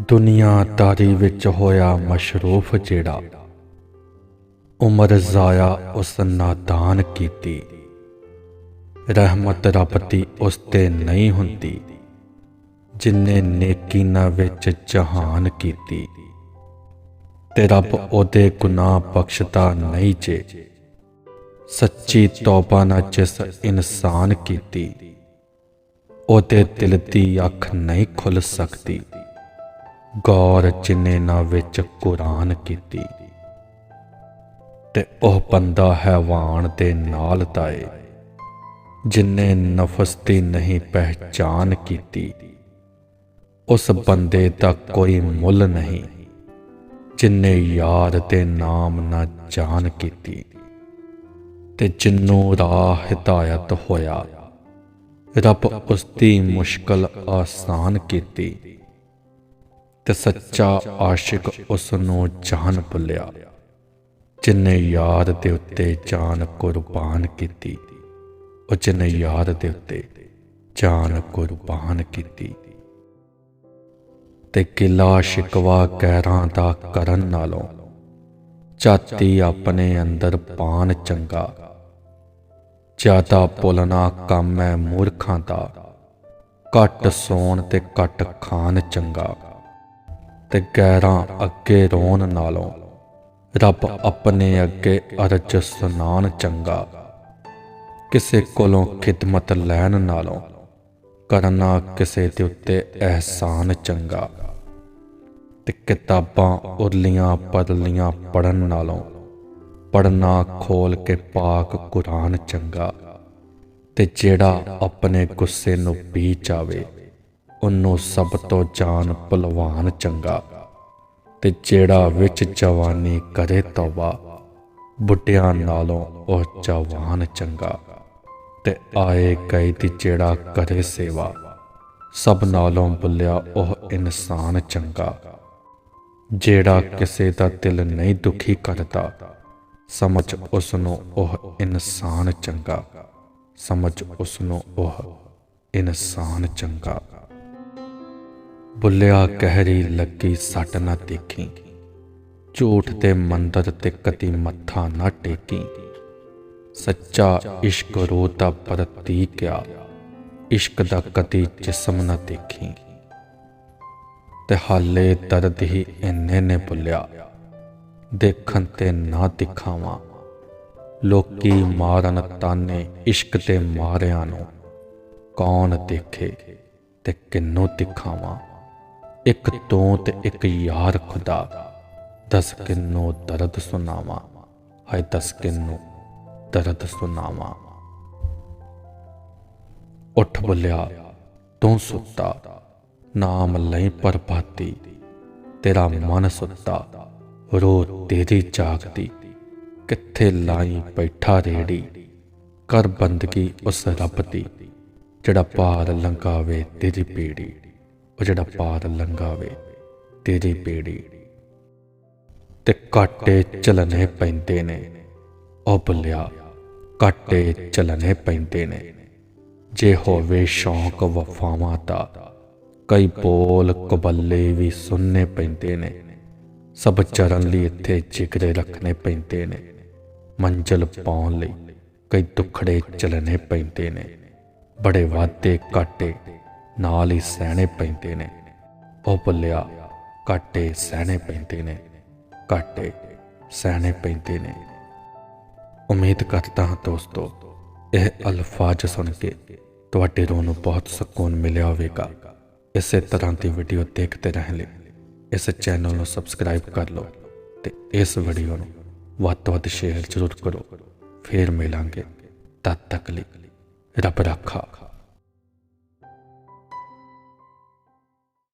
ਦੁਨੀਆਦਾਰੀ ਵਿੱਚ ਹੋਇਆ ਮਸ਼ਰੂਫ ਜਿਹੜਾ। ਉਮਰ ਜ਼ਾਇਆ ਉਸ ਨਾਦਾਨ ਕੀਤੀ। ਰਹਿਮਤ ਰੱਬ ਦੀ ਉਸ ਤੇ ਨਹੀਂ ਹੁੰਦੀ, ਜਿਨੇ ਨੇਕੀ ਨਾ ਵਿੱਚ ਜਹਾਨ ਕੀਤੀ। ਤੇ ਰੱਬ ਉਹਦੇ ਗੁਨਾਹ ਬਖਸ਼ਦਾ ਨਹੀਂ ਜੇ। ਸੱਚੀ ਤੌਬਾ ਨਾ ਜਿਸ ਇਨਸਾਨ ਕੀਤੀ, ਉਹਦੇ ਦਿਲ ਦੀ ਅੱਖ ਨਹੀਂ ਖੁੱਲ ਸਕਦੀ। ਗੌਰ ਜਿਨੇ ਨਾ ਵਿੱਚ ਕੁਰਾਨ ਕੀਤੀ ਤੇ ਉਹ ਬੰਦਾ ਹੈਵਾਨ ਦੇ ਨਾਲ ਤਾਏ, ਜਿਨੇ ਨਫਸ ਦੀ ਨਹੀਂ ਪਹਿਚਾਨ ਕੀਤੀ। ਉਸ ਬੰਦੇ ਦਾ ਕੋਈ ਮੁੱਲ ਨਹੀਂ, ਜਿਨੇ ਯਾਰ ਤੇ ਨਾਮ ਨਾ ਜਾਣ ਕੀਤੀ ਤੇ ਜਿੰਨੂੰ ਰਾਹ ਹਿਦਾਇਤ ਹੋਇਆ, ਰੱਬ ਉਸ ਦੀ ਮੁਸ਼ਕਲ ਆਸਾਨ ਕੀਤੀ। ਤੇ ਸੱਚਾ ਆਸ਼ਿਕ ਉਸ ਨੂੰ ਜਾਨ ਭੁੱਲਿਆ, ਜਿਨੇ ਯਾਰ ਦੇ ਉੱਤੇ ਜਾਨ ਕੁਰਬਾਨ ਕੀਤੀ, ਉਹ ਜਿਨੇ ਯਾਰ ਦੇ ਉੱਤੇ ਜਾਨ ਕੁਰਬਾਨ ਕੀਤੀ। ਤੇ ਕਿਲਾ ਸ਼ਿਕਵਾ ਗੈਰਾਂ ਦਾ ਕਰਨ ਨਾਲੋਂ ਚਾਤੀ ਆਪਣੇ ਅੰਦਰ ਪਾਨ ਚੰਗਾ, ਜ਼ਿਆਦਾ ਬੋਲਣਾ ਕੰਮ ਹੈ ਮੂਰਖਾਂ ਦਾ, ਘੱਟ ਸੌਣ ਤੇ ਘੱਟ ਖਾਣ ਚੰਗਾ। ਤੇ ਗੈਰਾਂ ਅੱਗੇ ਰੋਣ ਨਾਲੋਂ ਰੱਬ ਆਪਣੇ ਅੱਗੇ ਅਰਜ ਸੁਨਾਨ ਚੰਗਾ। ਕਿਸੇ ਕੋਲੋਂ ਖਿਦਮਤ ਲੈਣ ਨਾਲੋਂ ਕਰਨਾ ਕਿਸੇ ਦੇ ਉੱਤੇ ਅਹਿਸਾਨ ਚੰਗਾ। ਤੇ ਕਿਤਾਬਾਂ ਉਰਲੀਆਂ ਪਰਲੀਆਂ ਪੜਨ ਨਾਲੋਂ ਪੜਨਾ ਖੋਲ ਕੇ ਪਾਕ ਕੁਰਾਨ ਚੰਗਾ। ਤੇ ਜਿਹੜਾ ਆਪਣੇ ਗੁੱਸੇ ਨੂੰ ਪੀ ਜਾਵੇ ਉਹਨੂੰ ਸਭ ਤੋਂ ਜਾਨ ਭਲਵਾਨ ਚੰਗਾ ਤੇ ਜਿਹੜਾ ਵਿੱਚ ਜਵਾਨੀ ਕਰੇ ਤੌਬਾ, ਬੁੱਢਿਆਂ ਨਾਲੋਂ ਉਹ ਜਵਾਨ ਚੰਗਾ ਤੇ ਆਏ ਗਏ ਦੀ ਜਿਹੜਾ ਕਰੇ ਸੇਵਾ, ਸਭ ਨਾਲੋਂ ਬੁੱਲਿਆ ਉਹ ਇਨਸਾਨ ਚੰਗਾ। ਜਿਹੜਾ ਕਿਸੇ ਦਾ ਦਿਲ ਨਹੀਂ ਦੁਖੀ ਕਰਦਾ, ਸਮਝ ਉਸ ਨੂੰ ਉਹ ਇਨਸਾਨ ਚੰਗਾ, ਸਮਝ ਉਸ ਨੂੰ ਉਹ ਇਨਸਾਨ ਚੰਗਾ। ਬੁੱਲਿਆ ਕਹਿਰੀ ਲੱਗੀ ਸੱਟ ਨਾ ਦੇਖੀ। ਝੂਠ ਤੇ ਮੰਦਰ ਤੇ ਕਤੀ ਮੱਥਾ ਨਾ ਟੇਕੀ। ਸੱਚਾ ਇਸ਼ਕ ਰੋ ਦਾ ਪ੍ਰਤੀਕ ਆ ਇਸ਼ਕ ਦਾ ਕਤੀ ਜਿਸਮ ਨਾ ਦੇਖੀ। ਤੇ ਹਾਲੇ ਦਰਦ ਹੀ ਇੰਨੇ ਨੇ ਬੁੱਲਿਆ। ਦੇਖਣ ਤੇ ਨਾ ਦਿਖਾਵਾਂ। ਲੋਕੀ ਮਾਰਨ ਤਾਨੇ ਇਸ਼ਕ ਤੇ ਮਾਰਿਆਂ ਨੂੰ ਕੌਣ ਦੇਖੇ ਤੇ ਕਿੰਨੂੰ ਦਿਖਾਵਾਂ। ਇੱਕ ਤੂੰ ਤੇ ਇੱਕ ਯਾਰ ਖੁਦਾ। ਦਸ ਕਿੰਨੋ ਦਰਦ ਸੁਣਾਵਾਂ? ਹਾਏ ਦਸ ਕਿੰਨੂੰ ਦਰਦ ਸੁਣਾਵਾਂ? ਉੱਠ ਬੁਲਿਆ, ਤੂੰ ਸੁੱਤਾ, ਨਾਮ ਲਈ ਪਰਪਾਤੀ ਤੇਰਾ ਮਨ ਸੁੱਤਾ ਰੋ ਤੇਰੀ ਜਾਗਦੀ। ਕਿੱਥੇ ਲਾਈ ਬੈਠਾ ਰੇੜੀ? ਕਰ ਬੰਦਗੀ ਉਸ ਰੱਬ ਦੀ, ਜਿਹੜਾ ਪਾਰ ਲੰਘਾਵੇ ਤੇਰੀ ਪੀੜੀ। ਉਹ ਜਿਹੜਾ ਪਾਰ ਲੰਘਾਵੇ, ਤੇਰੀ ਪੀੜੀ ਤੇ ਕਾਟੇ ਚਲਨੇ ਪੈਂਦੇ ਨੇ ਉਹ ਬੁੱਲਿਆ ਕਾਟੇ ਚਲਨੇ ਪੈਂਦੇ ਨੇ। ਜੇ ਹੋਵੇ ਸ਼ੌਂਕ ਵਫਾਵਾਂ ਦਾ, ਕਈ ਬੋਲ ਕਬੱਲੇ ਵੀ ਸੁਣਨੇ ਪੈਂਦੇ ਨੇ। ਸਭ ਚਰਨ ਲਈ ਇੱਥੇ ਜਿਗਰੇ ਰੱਖਣੇ ਪੈਂਦੇ ਨੇ। ਮੰਜ਼ਲ ਪਾਉਣ ਲਈ ਕਈ ਦੁਖੜੇ ਚਲਨੇ ਪੈਂਦੇ ਨੇ। ਬੜੇ ਵਾਦੇ ਕਾਟੇ ਨਾਲ ਹੀ ਸਹਿਣੇ ਪੈਂਦੇ ਨੇ। ਉਹ ਬੱਲਿਆ ਕਾਟੇ ਸਹਿਣੇ ਪੈਂਦੇ ਨੇ ਕਾਟੇ ਸਹਿਣੇ ਪੈਂਦੇ ਨੇ। ਉਮੀਦ ਕਰਦਾ ਹਾਂ ਦੋਸਤੋ, ਇਹ ਅਲਫਾਜ਼ ਸੁਣ ਕੇ ਤੁਹਾਡੇ ਰੋਹ ਨੂੰ ਬਹੁਤ ਸਕੂਨ ਮਿਲਿਆ ਹੋਵੇਗਾ। ਇਸੇ ਤਰ੍ਹਾਂ ਦੀ ਵੀਡੀਓ ਦੇਖਦੇ ਰਹਿਣ ਲਈ ਇਸ ਚੈਨਲ ਨੂੰ ਸਬਸਕ੍ਰਾਈਬ ਕਰ ਲਓ ਤੇ ਇਸ ਵੀਡੀਓ ਨੂੰ ਵੱਧ ਤੋਂ ਵੱਧ ਸ਼ੇਅਰ ਜ਼ਰੂਰ ਕਰੋ। ਫੇਰ ਮਿਲਾਂਗੇ। ਤਦ ਤੱਕ ਲਈ ਰੱਬ ਰੱਖਾ।